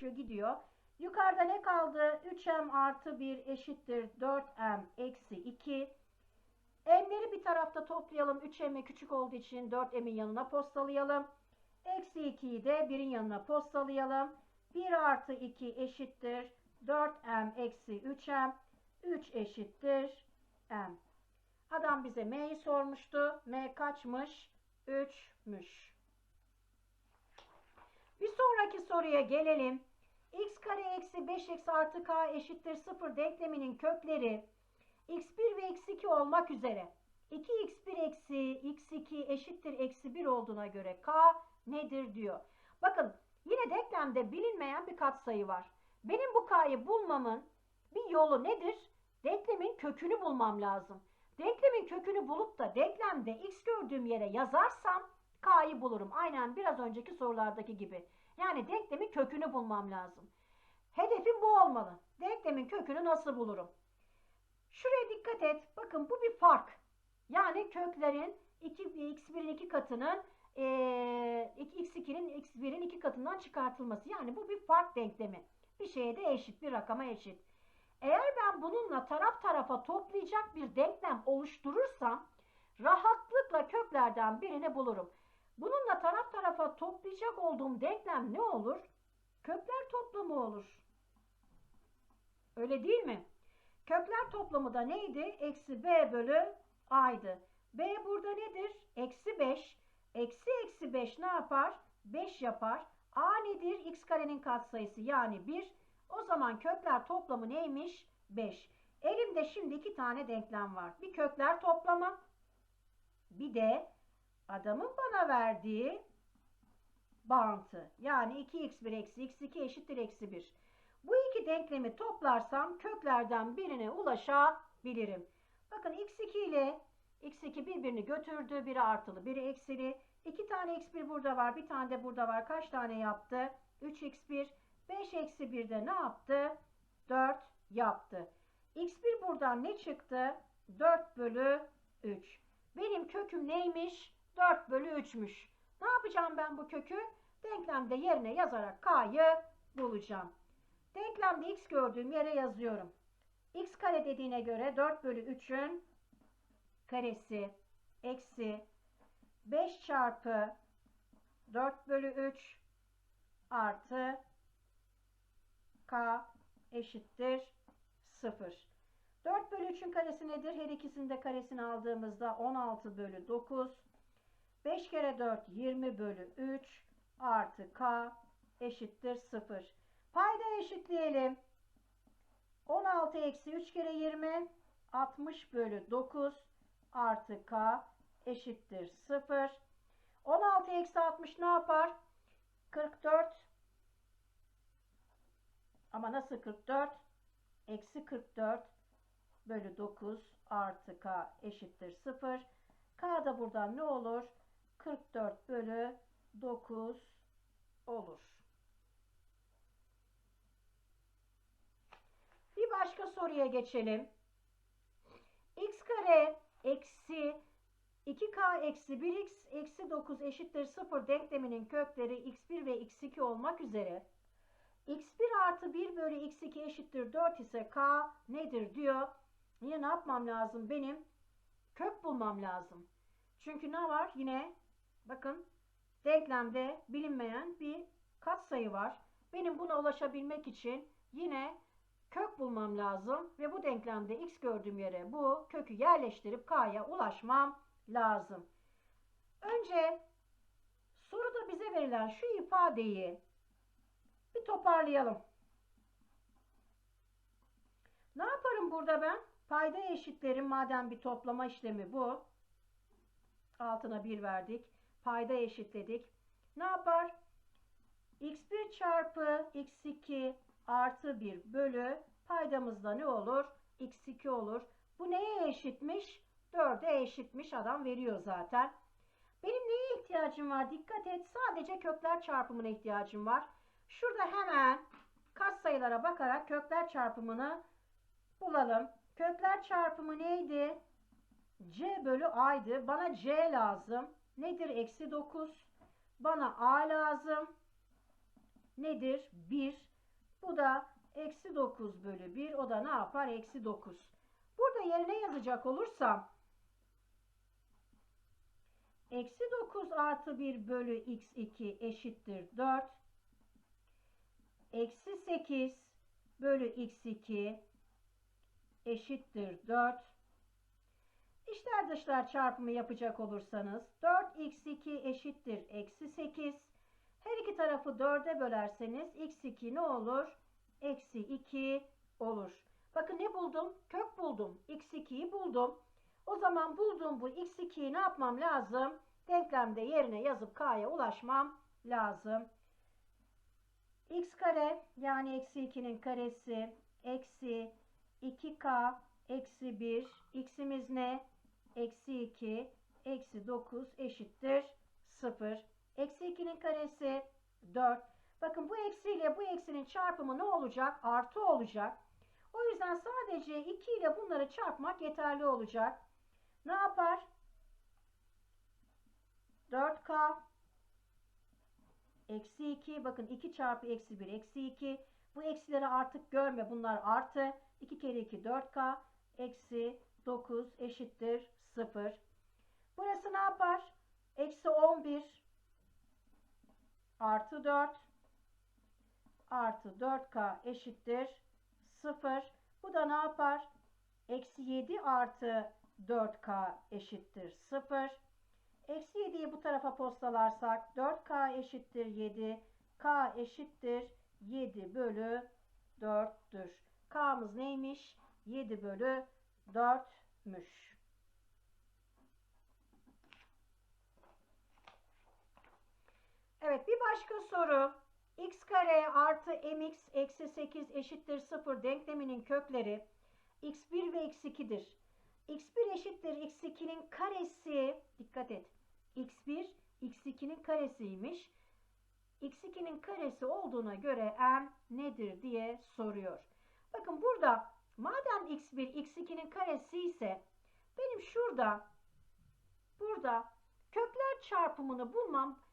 gidiyor. Yukarıda ne kaldı? 3m artı 1 eşittir 4m eksi 2. M'leri bir tarafta toplayalım. 3m küçük olduğu için 4m'in yanına postalayalım. Eksi 2'yi de 1'in yanına postalayalım. 1 artı 2 eşittir 4m eksi 3m. 3 eşittir m. Adam bize m'yi sormuştu. m kaçmış? 3'müş. Sonraki soruya gelelim. x kare eksi 5x artı k eşittir 0 denkleminin kökleri x1 ve x2 olmak üzere 2x1 eksi x2 eşittir eksi 1 olduğuna göre k nedir diyor. Bakın yine denklemde bilinmeyen bir katsayı var. Benim bu k'yı bulmamın bir yolu nedir? Denklemin kökünü bulmam lazım. Denklemin kökünü bulup da denklemde x gördüğüm yere yazarsam k'yı bulurum. Aynen biraz önceki sorulardaki gibi. Yani denklemin kökünü bulmam lazım. Hedefim bu olmalı. Denklemin kökünü nasıl bulurum? Şuraya dikkat et. Bakın bu bir fark. Yani köklerin 2, x1'in 2 katının e, x2'nin x1'in 2 katından çıkartılması. Yani bu bir fark denklemi. Bir şeye de eşit, bir rakama eşit. Eğer ben bununla taraf tarafa toplayacak bir denklem oluşturursam rahatlıkla köklerden birini bulurum. Bununla taraf tarafa toplayacak olduğum denklem ne olur? Kökler toplamı olur. Öyle değil mi? Kökler toplamı da neydi? Eksi b bölü a'ydı. b burada nedir? Eksi 5. Eksi eksi 5 ne yapar? 5 yapar. a nedir? x karenin katsayısı yani 1. O zaman kökler toplamı neymiş? 5. Elimde şimdi iki tane denklem var. Bir kökler toplamı. Bir de adamın bana verdiği bağıntı. Yani 2x1 eksi x2 eşittir eksi 1. Bu iki denklemi toplarsam köklerden birine ulaşabilirim. Bakın x2 ile x2 birbirini götürdü. Biri artılı, biri eksili. İki tane x1 burada var, bir tane de burada var. Kaç tane yaptı? 3x1. 5 eksi 1'de ne yaptı? 4 yaptı. x1 buradan ne çıktı? 4 bölü 3. Benim köküm neymiş? 4 bölü 3'müş. Ne yapacağım ben bu kökü? Denklemde yerine yazarak k'yı bulacağım. Denklemde x gördüğüm yere yazıyorum. x kare dediğine göre 4 bölü 3'ün karesi eksi 5 çarpı 4 bölü 3 artı k eşittir 0. 4 bölü 3'ün karesi nedir? Her ikisinin de karesini aldığımızda 16 bölü 9. 5 kere 4 20 bölü 3 artı k eşittir 0. Payda eşitleyelim. 16 eksi 3 kere 20 60 bölü 9 artı k eşittir 0. 16 eksi 60 ne yapar? 44 ama nasıl 44? Eksi 44 bölü 9 artı k eşittir 0. K da buradan ne olur? 44 bölü 9 olur. Bir başka soruya geçelim. x kare eksi 2k eksi 1x eksi 9 eşittir 0 denkleminin kökleri x1 ve x2 olmak üzere x1 artı 1 bölü x2 eşittir 4 ise k nedir diyor. Yine ne yapmam lazım? Benim kök bulmam lazım. Çünkü ne var? Yine bakın denklemde bilinmeyen bir katsayı var. Benim buna ulaşabilmek için yine kök bulmam lazım ve bu denklemde x gördüğüm yere bu kökü yerleştirip k'ya ulaşmam lazım. Önce soruda bize verilen şu ifadeyi bir toparlayalım. Ne yaparım burada ben? Payda eşitlerim madem bir toplama işlemi bu. Altına 1 verdik. Payda eşitledik. Ne yapar? x1 çarpı x2 artı 1 bölü paydamızda ne olur? x2 olur. Bu neye eşitmiş? 4'e eşitmiş. Adam veriyor zaten. Benim neye ihtiyacım var? Dikkat et. Sadece kökler çarpımına ihtiyacım var. Şurada hemen katsayılara bakarak kökler çarpımını bulalım. Kökler çarpımı neydi? C bölü A'ydı. Bana C lazım. Nedir? Eksi 9. Bana A lazım. nedir? 1. Bu da eksi 9 bölü 1. O da ne yapar? Eksi 9. Burada yerine yazacak olursam eksi 9 artı 1 bölü x2 eşittir 4. Eksi 8 bölü x2 eşittir 4. İşler dışlar çarpımı yapacak olursanız 4x2 eşittir eksi 8. Her iki tarafı 4'e bölerseniz x2 ne olur? Eksi 2 olur. Bakın ne buldum? Kök buldum. x2'yi buldum. O zaman bulduğum bu x2'yi ne yapmam lazım? Denklemde yerine yazıp k'ya ulaşmam lazım. x kare yani eksi 2'nin karesi eksi 2k eksi 1 x'imiz ne? Eksi 2 eksi 9 eşittir 0. Eksi 2'nin karesi 4. Bakın bu eksi ile bu eksinin çarpımı ne olacak? Artı olacak. O yüzden sadece 2 ile bunları çarpmak yeterli olacak. Ne yapar? 4K eksi 2. Bakın 2 çarpı eksi 1 eksi 2. Bu eksileri artık görme. Bunlar artı. 2 kere 2 4K eksi 9 eşittir 0. Burası ne yapar? Eksi 11 artı 4 artı 4K eşittir 0. Bu da ne yapar? Eksi 7 artı 4K eşittir 0. Eksi 7'yi bu tarafa postalarsak 4K eşittir 7. K eşittir 7 bölü 4'tür. K'mız neymiş? 7 bölü 4'müş. Evet bir başka soru. x kare artı mx eksi 8 eşittir 0 denkleminin kökleri x1 ve x2'dir. x1 eşittir x2'nin karesi dikkat et. x1 x2'nin karesiymiş. x2'nin karesi olduğuna göre m nedir diye soruyor. Bakın burada madem x1 x2'nin karesi ise benim şurada burada kökler çarpımını bulmam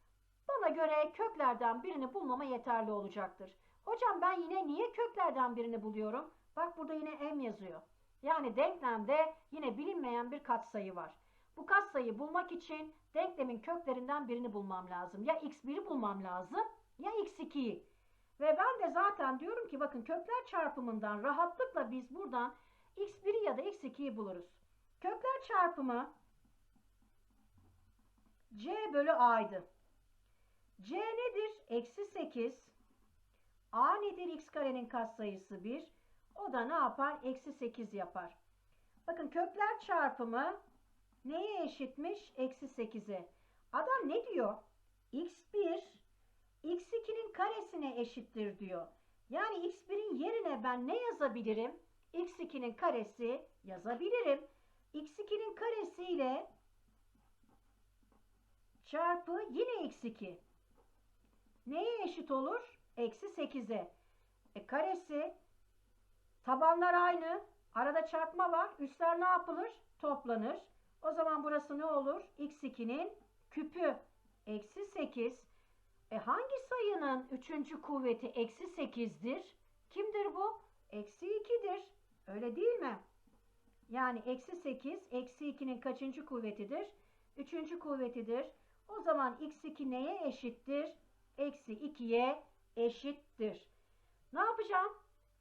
bana göre köklerden birini bulmama yeterli olacaktır. Hocam ben yine niye köklerden birini buluyorum? Bak burada yine m yazıyor. Yani denklemde yine bilinmeyen bir katsayı var. Bu katsayıyı bulmak için denklemin köklerinden birini bulmam lazım. Ya x1'i bulmam lazım ya x2'yi. Ve ben de zaten diyorum ki bakın kökler çarpımından rahatlıkla biz buradan x1'i ya da x2'yi buluruz. Kökler çarpımı c bölü a'ydı. C nedir? Eksi 8. a nedir? x karenin katsayısı 1. O da ne yapar? Eksi 8 yapar. Bakın kökler çarpımı neye eşitmiş? Eksi 8'e. Adam ne diyor? x1 x2'nin karesine eşittir diyor. Yani x1'in yerine ben ne yazabilirim? x2'nin karesi yazabilirim. x2'nin karesi ile çarpı yine x2. Neye eşit olur? Eksi 8'e. E karesi tabanlar aynı. Arada çarpma var. Üstler ne yapılır? Toplanır. O zaman burası ne olur? x2'nin küpü. Eksi 8. E hangi sayının üçüncü kuvveti eksi 8'dir? Kimdir bu? Eksi 2'dir. Öyle değil mi? Yani eksi 8 eksi 2'nin kaçıncı kuvvetidir? Üçüncü kuvvetidir. O zaman x2 neye eşittir? Eksi 2'ye eşittir. Ne yapacağım?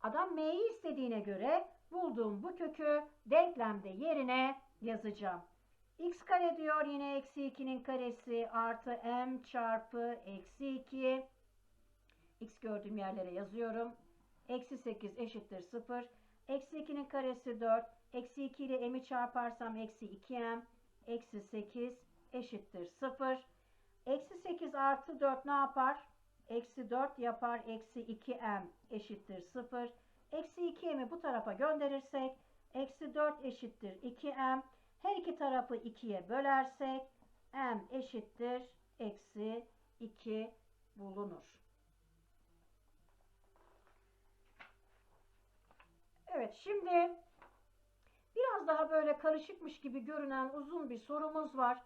Adam m'yi istediğine göre bulduğum bu kökü denklemde yerine yazacağım. x kare diyor yine eksi 2'nin karesi artı m çarpı eksi 2. x gördüğüm yerlere yazıyorum. Eksi 8 eşittir 0. Eksi 2'nin karesi 4. Eksi 2 ile m'i çarparsam eksi 2m. Eksi 8 eşittir 0. Eksi 8 artı 4 ne yapar? Eksi 4 yapar. Eksi 2m eşittir 0. Eksi 2m'i bu tarafa gönderirsek eksi 4 eşittir 2m. Her iki tarafı 2'ye bölersek m eşittir eksi 2 bulunur. Evet şimdi biraz daha böyle karışıkmış gibi görünen uzun bir sorumuz var.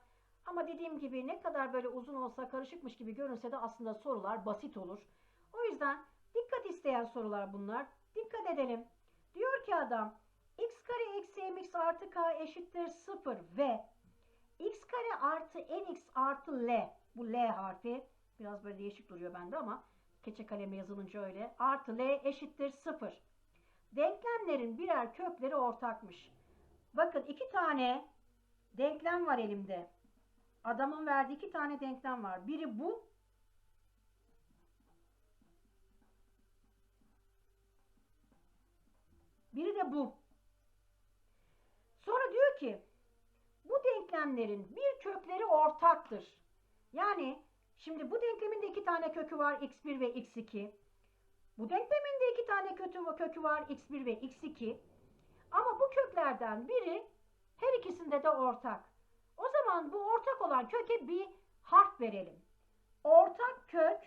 Ama dediğim gibi ne kadar böyle uzun olsa karışıkmış gibi görünse de aslında sorular basit olur. O yüzden dikkat isteyen sorular bunlar. Dikkat edelim. Diyor ki adam x kare eksi mx artı k eşittir 0 ve x kare artı nx artı l bu l harfi biraz böyle değişik duruyor bende ama keçe kaleme yazılınca öyle artı l eşittir 0. Denklemlerin birer kökleri ortakmış. Bakın iki tane denklem var elimde. Adamın verdiği iki tane denklem var. Biri bu. Biri de bu. Sonra diyor ki bu denklemlerin bir kökleri ortaktır. Yani şimdi bu denklemin de iki tane kökü var x1 ve x2. Bu denklemin de iki tane kötü kökü var x1 ve x2. Ama bu köklerden biri her ikisinde de ortak. Zaman bu ortak olan köke bir harf verelim. Ortak kök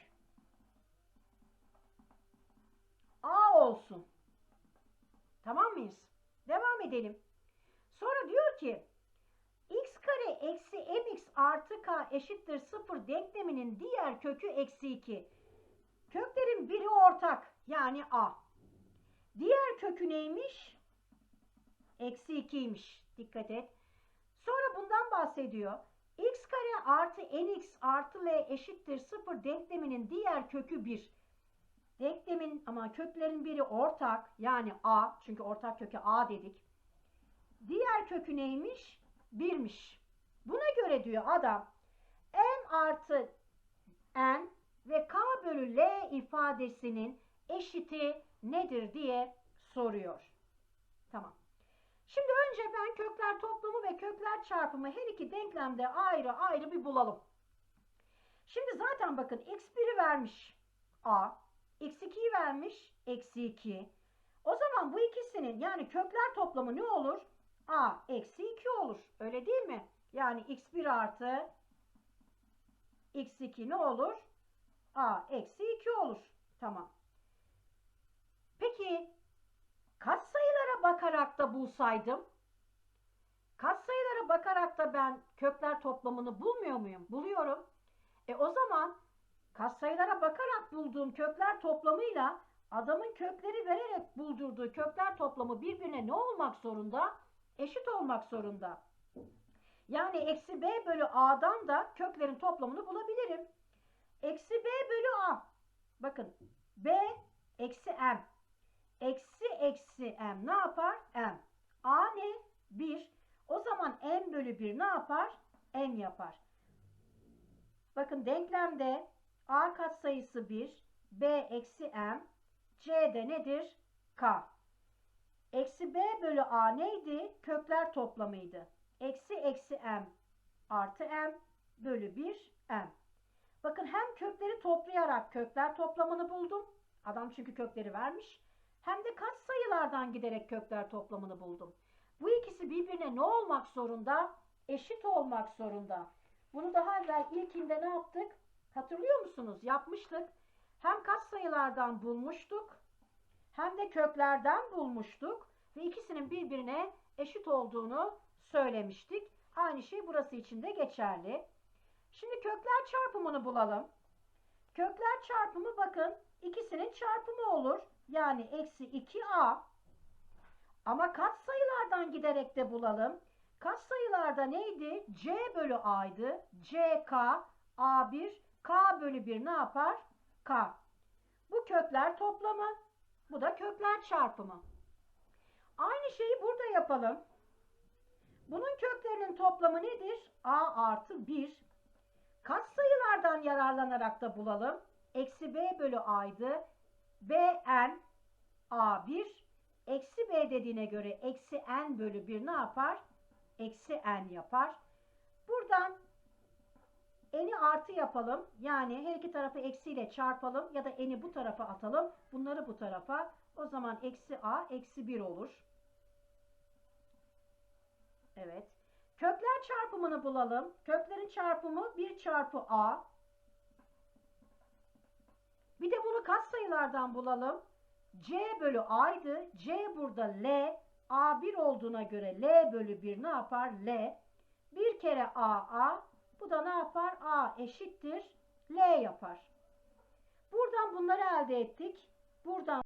A olsun. Tamam mıyız? Devam edelim. Sonra diyor ki x kare eksi mx artı k eşittir 0 denkleminin diğer kökü eksi 2. Köklerin biri ortak yani a. Diğer kökü neymiş? Eksi 2'ymiş. Dikkat et. Sonra bundan bahsediyor. x kare artı nx artı l eşittir 0 denkleminin diğer kökü 1. Denklemin ama köklerin biri ortak yani a. Çünkü ortak köke a dedik. Diğer kökü neymiş? 1'miş. Buna göre diyor adam n artı n ve k bölü l ifadesinin eşiti nedir diye soruyor. Tamam. Şimdi önce ben kökler toplamı ve kökler çarpımı her iki denklemde ayrı ayrı bir bulalım. Şimdi zaten bakın x1'i vermiş a, x2'yi vermiş eksi 2. O zaman bu ikisinin yani kökler toplamı ne olur? a eksi 2 olur. Öyle değil mi? Yani x1 artı x2 ne olur? a eksi 2 olur. Tamam. Peki katsayılara bakarak da bulsaydım katsayılara bakarak da ben kökler toplamını bulmuyor muyum? Buluyorum. E o zaman katsayılara bakarak bulduğum kökler toplamıyla adamın kökleri vererek buldurduğu kökler toplamı birbirine ne olmak zorunda? Eşit olmak zorunda. Yani eksi b bölü a'dan da köklerin toplamını bulabilirim. Eksi b bölü a. Bakın b eksi m. Eksi eksi m ne yapar? m. a ne? 1. O zaman m bölü 1 ne yapar? m yapar. Bakın denklemde a katsayısı 1, b eksi m, c de nedir? k. Eksi b bölü a neydi? Kökler toplamıydı. Eksi eksi m artı m bölü 1 m. Bakın hem kökleri toplayarak kökler toplamını buldum. Adam çünkü kökleri vermiş. Hem de kaç sayılardan giderek kökler toplamını buldum. Bu ikisi birbirine ne olmak zorunda? Eşit olmak zorunda. Bunu daha evvel ilkinde ne yaptık? Hatırlıyor musunuz? Yapmıştık. Hem kaç sayılardan bulmuştuk hem de köklerden bulmuştuk ve ikisinin birbirine eşit olduğunu söylemiştik. Aynı şey burası için de geçerli. Şimdi kökler çarpımını bulalım. Kökler çarpımı bakın ikisinin çarpımı olur. Yani eksi 2a. Ama kaç sayılardan giderek de bulalım. Kaç sayılarda neydi? c bölü a'ydı. ck a1 k bölü 1 ne yapar? k. Bu kökler toplamı. Bu da kökler çarpımı. Aynı şeyi burada yapalım. Bunun köklerinin toplamı nedir? a artı 1. Kaç sayılardan yararlanarak da bulalım? Eksi b bölü a'ydı. Bn a1 eksi b dediğine göre eksi n bölü 1 ne yapar? Eksi n yapar. Buradan n'i artı yapalım. Yani her iki tarafı eksiyle çarpalım ya da n'i bu tarafa atalım. Bunları bu tarafa. O zaman eksi a eksi 1 olur. Evet. Kökler çarpımını bulalım. Köklerin çarpımı 1 çarpı a. Bir de bunu kaç sayılardan bulalım? c bölü a'ydı. c burada l. a1 olduğuna göre l bölü 1 ne yapar? l. Bir kere a a. Bu da ne yapar? a eşittir l yapar. Buradan bunları elde ettik. Buradan